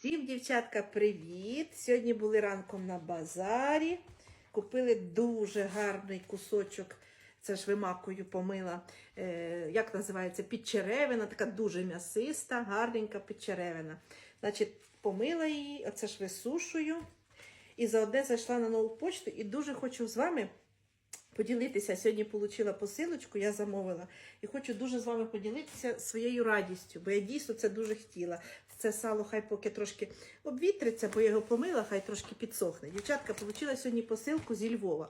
Всім, дівчатка, привіт! Сьогодні були ранком на базарі. Купили дуже гарний кусочок. Це ж вимакою помила. Е, як називається? Підчеревина, така дуже м'ясиста, гарненька підчеревина. Значить, помила її, оце ж висушую. І заодне зайшла на нову почту і дуже хочу з вами поділитися. Сьогодні отримала посилочку, я замовила. І хочу дуже з вами поділитися своєю радістю, бо я дійсно це дуже хотіла. Це сало хай поки трошки обвітриться, бо я його помила, хай трошки підсохне. Дівчатка, отримала сьогодні посилку зі Львова.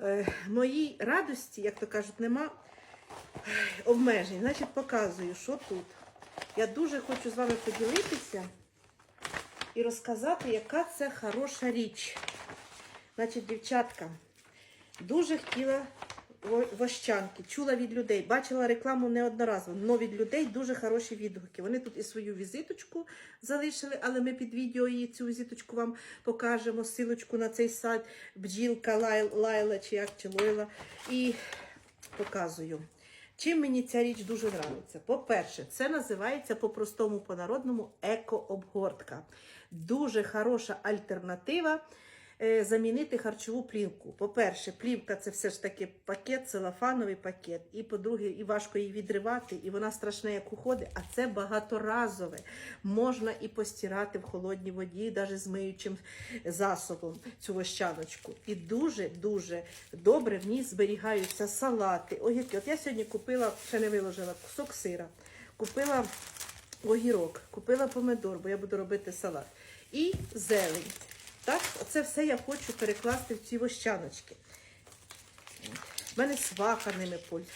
Е, моїй радості, як то кажуть, нема е, обмежень. Значить, показую, що тут. Я дуже хочу з вами поділитися і розказати, яка це хороша річ. Значить, дівчатка, дуже хотіла вощанки, чула від людей, бачила рекламу неодноразово, але від людей дуже хороші відгуки. Вони тут і свою візиточку залишили, але ми під відео її цю візиточку вам покажемо, силочку на цей сайт бджілка Лай- Лайла чи як чи Лойла. І показую. Чим мені ця річ дуже подобається? По-перше, це називається по-простому, по-народному еко-обгортка. Дуже хороша альтернатива замінити харчову плівку. По-перше, плівка це все ж таки пакет, целофановий пакет. І по-друге, і важко її відривати, і вона страшна, як уходить, а це багаторазове. Можна і постирати в холодній воді, навіть з миючим засобом цю вощаночку. І дуже-дуже добре в ній зберігаються салати, огірки. От я сьогодні купила, ще не виложила кусок сира, купила огірок, купила помидор, бо я буду робити салат. І зелень. Так, оце все я хочу перекласти в ці вощаночки. У мене сваха ними пользується,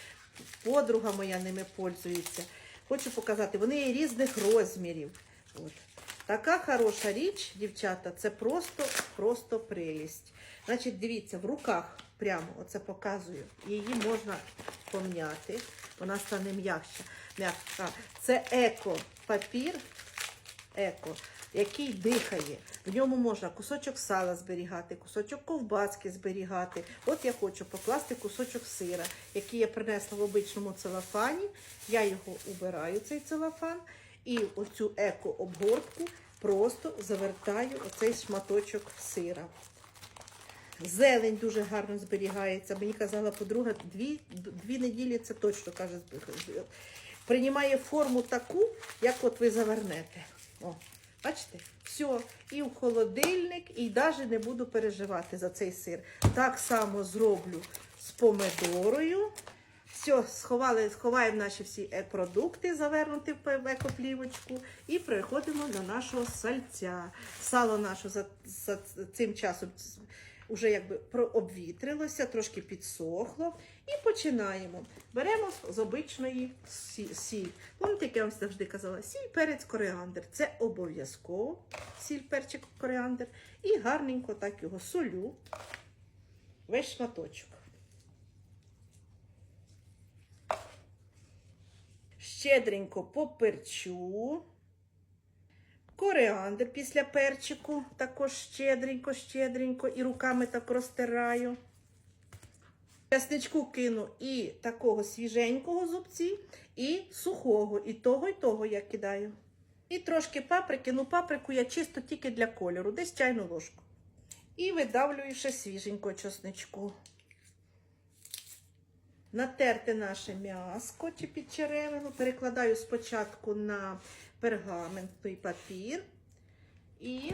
подруга моя ними пользується. Хочу показати, вони є різних розмірів. От. Така хороша річ, дівчата, це просто, просто прелість. Значить, дивіться, в руках прямо оце показую. Її можна пом'яти, вона стане м'якша. Це еко-папір, еко, який дихає. В ньому можна кусочок сала зберігати, кусочок ковбаски зберігати. От я хочу покласти кусочок сира, який я принесла в обичному целофані. Я його убираю, цей целофан, і оцю еко-обгортку просто завертаю оцей шматочок сира. Зелень дуже гарно зберігається. Мені казала подруга, дві, дві неділі це точно каже. Приймає форму таку, як от ви завернете. О, бачите? Все. І в холодильник, і навіть не буду переживати за цей сир. Так само зроблю з помидорою. Все, сховали, сховаємо наші всі е- продукти, завернути в екоплівочку, і переходимо до нашого сальця. Сало наше за, за цим часом вже якби обвітрилося, трошки підсохло. І починаємо. Беремо з обичної сіль. Пам'ятаєте, як я вам завжди казала, сіль, перець, коріандр. Це обов'язково сіль, перчик, коріандр. І гарненько так його солю. Весь шматочок. Щедренько поперчу. Коріандр після перчику також щедренько, щедренько і руками так розтираю. Часничку кину і такого свіженького зубці, і сухого, і того, і того я кидаю. І трошки паприки, ну паприку я чисто тільки для кольору, десь чайну ложку. І видавлюю ще свіженького чесничку. Натерти наше м'яско чи підчеревину. Перекладаю спочатку на пергаментний папір. І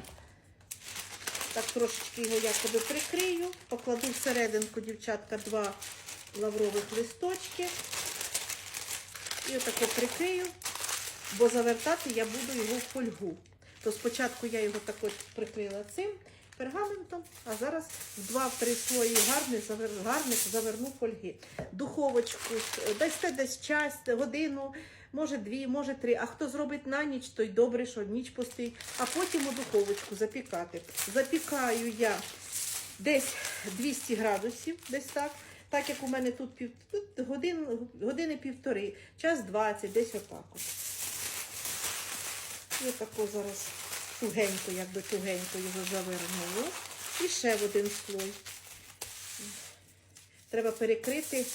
так трошечки його якоби прикрию. Покладу всерединку, дівчатка, два лаврових листочки. І отако прикрию, бо завертати я буду його в фольгу. То спочатку я його також прикрила цим пергаментом, а зараз в два-три слої гарних, завер... заверну фольги. Духовочку дасте десь час, годину, може дві, може три. А хто зробить на ніч, то й добре, що ніч постоїть. А потім у духовочку запікати. Запікаю я десь 200 градусів, десь так. Так як у мене тут, пів... тут годин... години півтори, час 20, десь отак. От. І отако зараз тугенько, якби тугенько його завернуло. І ще в один слой. Треба перекрити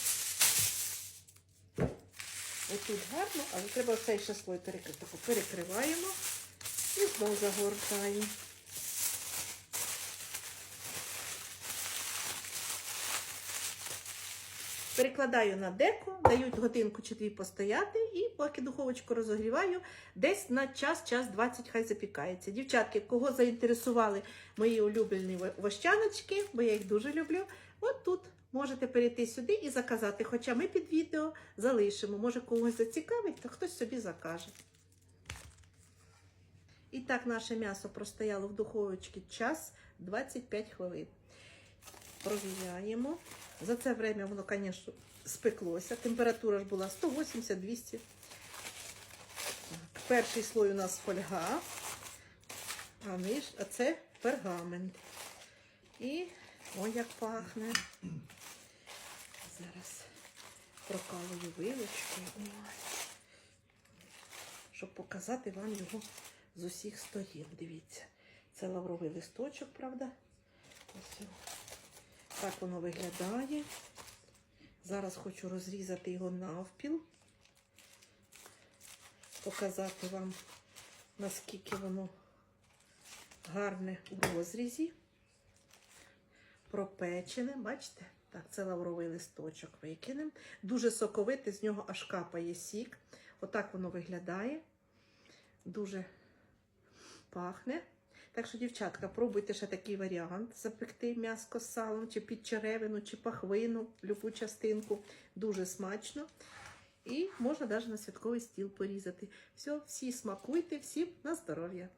отут гарно, але треба цей ще слой перекрити. Перекриваємо. І знову загортаю. Перекладаю на деко, даю годинку чи дві постояти, і поки духовочку розогріваю, десь на час, час 20 хай запікається. Дівчатки, кого заінтересували мої улюблені вощаночки, бо я їх дуже люблю, от тут можете перейти сюди і заказати. Хоча ми під відео залишимо. Може когось зацікавить, то хтось собі закаже. І так наше м'ясо простояло в духовочці час 25 хвилин. Провіряємо. За це время воно, звісно, спеклося. Температура ж була 180-200. Перший слой у нас фольга, а, між, а це пергамент. І ой, як пахне. Зараз прокалую вилочкою, щоб показати вам його з усіх сторін. Дивіться, це лавровий листочок, правда? Ось. Так воно виглядає. Зараз хочу розрізати його навпіл, показати вам, наскільки воно гарне у розрізі. Пропечене, бачите? Так, це лавровий листочок викинемо. Дуже соковите, з нього аж капає сік. Отак воно виглядає. Дуже пахне. Так що, дівчатка, пробуйте ще такий варіант: запекти м'яско з салом, чи під черевину, чи пахвину, любу частинку. Дуже смачно. І можна навіть на святковий стіл порізати. Все, всі смакуйте, всім на здоров'я!